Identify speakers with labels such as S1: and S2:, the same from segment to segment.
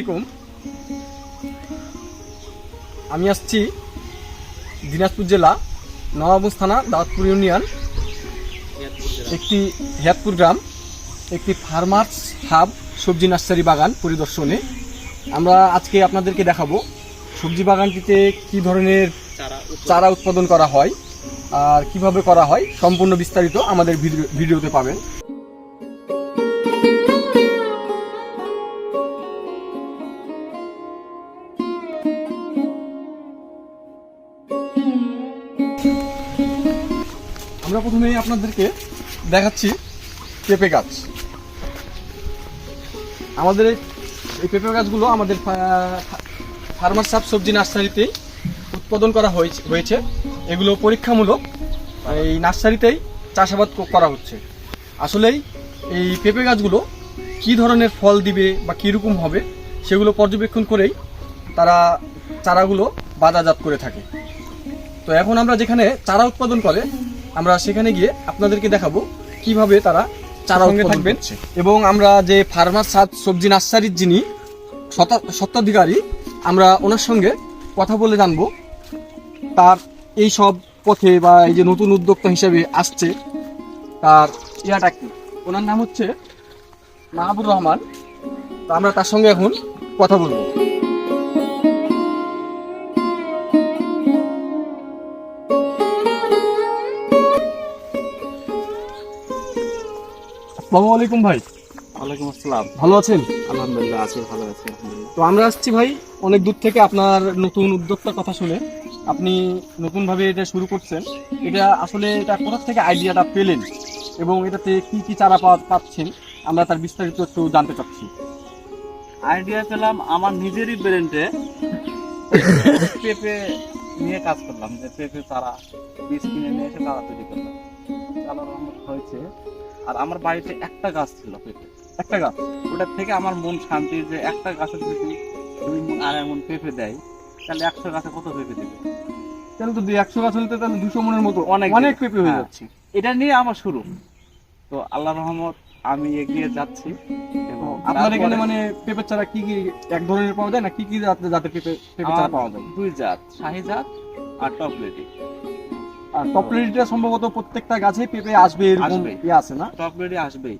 S1: আলাইকুম। আমি আসছি দিনাজপুর জেলা নবাবগঞ্জ থানা দাউদপুর ইউনিয়ন। একটি হিয়াতপুর গ্রাম, একটি ফার্মার্স হাব সবজি নার্সারি বাগান পরিদর্শনে। আমরা আজকে আপনাদেরকে দেখাবো সবজি বাগানটিতে কি ধরনের চারা উৎপাদন করা হয় আর কীভাবে করা হয় সম্পূর্ণ বিস্তারিত আমাদের ভিডিওতে পাবেন। আমরা প্রথমেই আপনাদেরকে দেখাচ্ছি পেঁপে গাছ। আমাদের এই- পেঁপে গাছগুলো আমাদের ফার্মার সাব সবজি নার্সারিতেই উৎপাদন করা হয়েছে হয়েছে। এগুলো পরীক্ষামূলক এই নার্সারিতেই চাষাবাদ করা হচ্ছে। আসলেই এই পেঁপে গাছগুলো কি ধরনের ফল দিবে বা কীরকম হবে সেগুলো পর্যবেক্ষণ করেই তারা চারাগুলো বাজারজাত করে থাকে। তো এখন আমরা যেখানে চারা উৎপাদন করে আমরা সেখানে গিয়ে আপনাদেরকে দেখাবো কীভাবে তারা চারা
S2: সঙ্গে থাকবেন।
S1: এবং আমরা যে ফার্মার সাদ সবজি নার্সারির যিনি স্বত্বাধিকারী আমরা ওনার সঙ্গে কথা বলে জানব তার এই সব পথে বা এই যে নতুন উদ্যোক্তা হিসেবে আসছে তার ইয়াটা কি? ওনার নাম হচ্ছে মাহবুর রহমান। তো আমরা তার সঙ্গে এখন কথা বলব। আসসালামু আলাইকুম ভাই।
S2: ওয়ালাইকুম আসসালাম।
S1: ভালো আছেন?
S2: আলহামদুলিল্লাহ আছি ভালো আছি
S1: তো আমরা আসছি ভাই অনেক দূর থেকে আপনার নতুন উদ্যোক্তার কথা শুনে। আপনি নতুন ভাবে এটা শুরু করছেন। এটা আসলে এটা কোথা থেকে আইডিয়াটা পেলেন এবং এটাতে কি কি চারা পাচ্ছেন? আমরা তার বিস্তারিত একটু জানতে চাচ্ছি।
S2: আইডিয়া পেলাম আমার নিজেরই ব্রেন্ডে পেঁপে নিয়ে কাজ করলাম যে পেঁপে চারা বীজ কিনে নিয়ে এসে চারা তৈরি করলাম। রহমত হয়েছে। আর আমার বাড়িতে একটা গাছ ছিল
S1: একটা গাছ।
S2: ওটা থেকে আমার মন শান্তি যে একটা গাছের যদি দুই মন আড়াই মন পেঁপে দেয় তাহলে একশো গাছে কত পেঁপে দেবে?
S1: তাহলে তো দুই একশো গাছ হলে তাহলে দুশো মনের মতো
S2: অনেক
S1: অনেক পেঁপে। হয়ে
S2: হ্যাঁ।
S1: যাচ্ছে।
S2: এটা নিয়ে আমার শুরু। তো আল্লাহ রহমত আমি এগিয়ে যাচ্ছি এবং
S1: আপনার এখানে মানে পেঁপের চারা কি কি এক ধরনের পাওয়া যায় না কি কি জাত- জাতের পেঁপে পেঁপে চারা পাওয়া যায়?
S2: দুই জাত শাহি জাত আর টপ লেডি
S1: আর টপলেরিটা সম্ভবত প্রত্যেকটা গাছে পেঁপে আসবে এরকম
S2: আসবে।
S1: ইয়ে আছে না?
S2: টপলেডি আসবেই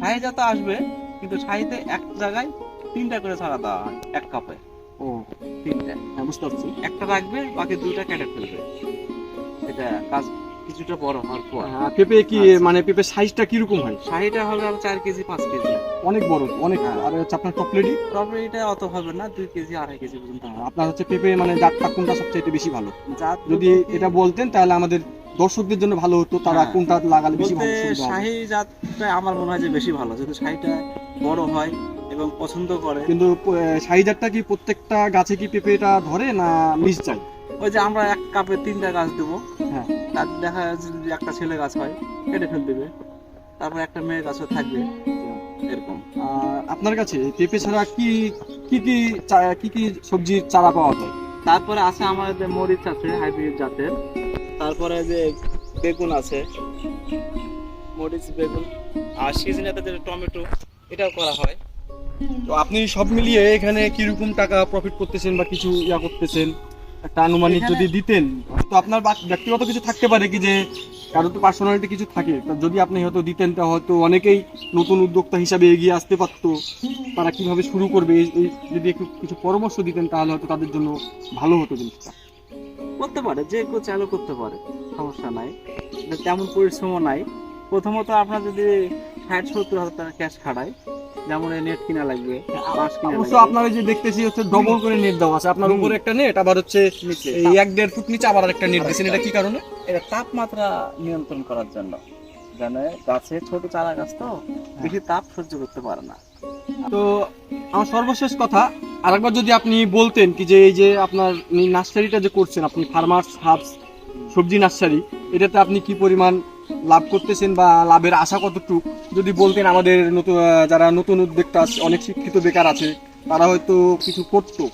S2: শাহি জাত আসবে কিন্তু সাহিতে এক জায়গায় তিনটা করে ছাড়া দেওয়া হয় এক কাপে।
S1: ও।
S2: তিনটা।
S1: হ্যাঁ বুঝতে পারছি।
S2: একটা রাখবে বাকি দুইটা কেটে ফেলবে। এটা কাজ কিছুটা বড় হওয়ার পর
S1: হ্যাঁ, পেঁপে কি
S2: আচ্ছা।
S1: মানে পেঁপের সাইজটা কীরকম হয়
S2: শাহিটা হবে আর চার কেজি পাঁচ কেজি
S1: অনেক বড় অনেক
S2: হ্যাঁ।
S1: আর হচ্ছে আপনার
S2: টপ লেডিটা অত হবে না দুই কেজি আড়াই কেজি পর্যন্ত হবে।
S1: আপনার হচ্ছে পেঁপে মানে জাতটা কোনটা সবচেয়ে বেশি ভালো
S2: জাত
S1: যদি
S2: বলতে
S1: এটা বলতেন তাহলে আমাদের দর্শকদের জন্য ভালো হতো তারা
S2: হ্যাঁ।
S1: কোনটা লাগালে বেশি
S2: বলতে
S1: ভালো সুবিধা হবে।
S2: শাহি জাতটা আমার মনে হয় যে বেশি ভালো যেহেতু শাহিটা বড় হয় এবং পছন্দ করে
S1: কিন্তু সাইজ জাতটা কি প্রত্যেকটা গাছে কি পেঁপেটা ধরে না মিস যায়
S2: ওই যে আমরা এক কাপে তিনটা গাছ দেবো
S1: হ্যাঁ।
S2: তার দেখা যাচ্ছে যদি একটা ছেলে গাছ হয় কেটে ফেল দেবে। তারপর একটা মেয়ে গাছও থাকবে। এরকম।
S1: আর আপনার কাছে পেঁপে ছাড়া কি কি কি কি কি সবজির চারা পাওয়া যায়?
S2: তারপরে আছে আমাদের মরিচ আছে হাইব্রিড জাতের। তারপরে যে বেগুন আছে মরিচ বেগুন আর সিজনেতে যে টমেটো এটাও করা হয়।
S1: তো আপনি সব মিলিয়ে এখানে কীরকম টাকা প্রফিট করতেছেন বা কিছু ইয়া করতেছেন? একটা আনুমানিক যদি দিতেন। তো আপনার ব্যক্তিগত কিছু থাকতে পারে কি যে কারও তো পার্সোনালিটি কিছু থাকে? যদি আপনি হয়তো দিতেন, তা হয়তো অনেকেই নতুন উদ্যোক্তা হিসাবে এগিয়ে আসতে পারতো। তারা কীভাবে শুরু করবে? এই যদি একটু কিছু পরামর্শ দিতেন, তাহলে হয়তো তাদের জন্য ভালো হতো জিনিসটা।
S2: করতে পারে, যে কেউ চালু করতে পারে, সমস্যা নাই। তেমন পরিশ্রমও নাই। প্রথমত আপনার যদি ষাট সত্তর হাজার টাকা ক্যাশ খাড়ায় যেমন নেট কিনা লাগবে বাঁশ কিনা
S1: অবশ্য আপনার ওই যে দেখতেছি হচ্ছে ডবল করে নেট দেওয়া আছে। আপনার। উপরে একটা নেট আবার হচ্ছে এই এক দেড় ফুট নিচে আবার একটা নেট দিয়েছেন। এটা কি কারণে?
S2: এটা তাপমাত্রা নিয়ন্ত্রণ করার জন্য জানে গাছে ছোট চারা গাছ তো বেশি তাপ সহ্য করতে পারে না।
S1: তো আমার সর্বশেষ কথা আরেকবার যদি আপনি বলতেন কি যে এই যে আপনার নার্সারিটা যে করছেন আপনি ফার্মার্স হাবস সবজি নার্সারি এটাতে আপনি কি পরিমাণ লাভ করতেছেন বা লাভের আশা কতটুকু? যদি বলতেন আমাদের নতুন যারা নতুন উদ্যোক্তা আছে, অনেক শিক্ষিত বেকার আছে তারা হয়তো কিছু করতো।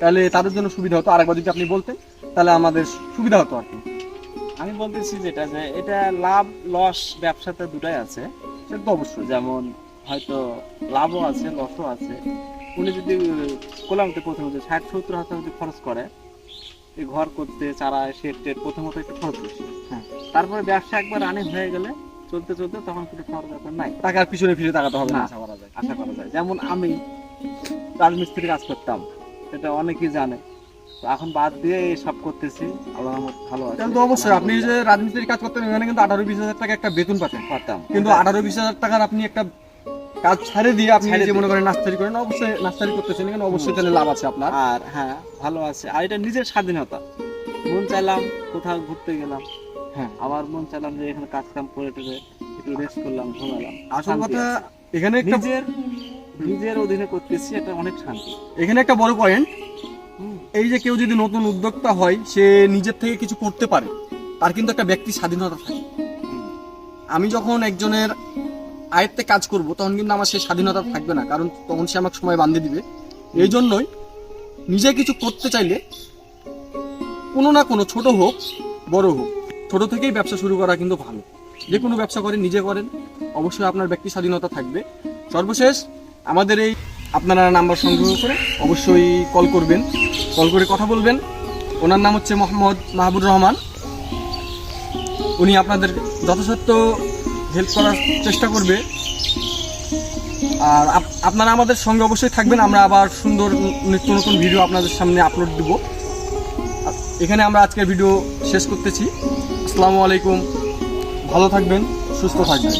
S1: তাহলে তাদের জন্য সুবিধা হতো। আরেকবার যদি আপনি বলতেন তাহলে আমাদের সুবিধা হতো আর কি।
S2: আমি বলতেছি যেটা যে এটা লাভ লস ব্যবসাতে দুটাই আছে।
S1: সেটা তো অবশ্যই।
S2: যেমন হয়তো লাভও আছে লসও আছে। উনি যদি কোলামতে প্রথমে যে ষাট সত্তর হাজার যদি খরচ করে এই ঘর করতে চারা শেড টেড প্রথমত একটু খরচ বেশি।
S1: হ্যাঁ।
S2: তারপরে ব্যবসা একবার রানিং হয়ে গেলে চলতে চলতে তখন কিন্তু খরচ ব্যাপার নাই।
S1: টাকার পিছনে ফিরে তাকাতে হবে না। আশা করা যায়
S2: আশা করা যায়। যেমন আমি রাজমিস্ত্রি কাজ করতাম এটা অনেকেই জানে। এখন বাদ দিয়ে সব করতেছি আল্লাহ ভালো আছে।
S1: তো অবশ্যই আপনি যে রাজনীতির কাজ করতেন এখানে কিন্তু আঠারো বিশ হাজার টাকা একটা বেতন পাতেন।
S2: পারতাম।
S1: কিন্তু আঠারো বিশ হাজার টাকার আপনি একটা কাজ ছাড়ে দিয়ে আপনি যে মনে করেন নার্সারি করেন অবশ্যই নার্সারি করতেছেন এখানে অবশ্যই তাহলে লাভ আছে আপনার।
S2: আর হ্যাঁ ভালো আছে। আর এটা নিজের স্বাধীনতা। মন চাইলাম কোথাও ঘুরতে গেলাম। আবার মন চাইলাম যে এখানে কাজ কাম করে টেরে একটু রেস্ট করলাম ঘুমালাম।
S1: আসল কথা এখানে একটা
S2: নিজের নিজের অধীনে করতেছি এটা অনেক শান্তি।
S1: এখানে একটা বড় পয়েন্ট এই যে কেউ যদি নতুন উদ্যোক্তা হয় সে নিজের থেকে কিছু করতে পারে তার কিন্তু একটা ব্যক্তি স্বাধীনতা থাকে। আমি যখন একজনের আয়ত্তে কাজ করব তখন কিন্তু আমার সেই স্বাধীনতা থাকবে না কারণ তখন সে আমাকে সময় বান্ধে দিবে। এই জন্যই নিজে কিছু করতে চাইলে কোনো না কোনো ছোট হোক বড় হোক ছোট থেকেই ব্যবসা শুরু করা কিন্তু ভালো। যে কোনো ব্যবসা করেন, নিজে করেন, অবশ্যই আপনার ব্যক্তি স্বাধীনতা থাকবে। সর্বশেষ, আমাদের এই আপনারা নাম্বার সংগ্রহ করে অবশ্যই কল করবেন। কল করে কথা বলবেন। ওনার নাম হচ্ছে মোহাম্মদ মাহবুর রহমান। উনি আপনাদের যথাসাধ্য হেল্প করার চেষ্টা করবে। আর আপ- আপনারা আমাদের সঙ্গে অবশ্যই থাকবেন। আমরা আবার সুন্দর নিত্য নতুন ভিডিও আপনাদের সামনে আপলোড দেব। এখানে আমরা আজকের ভিডিও শেষ করতেছি। আসসালামু আলাইকুম। ভালো থাকবেন সুস্থ থাকবেন।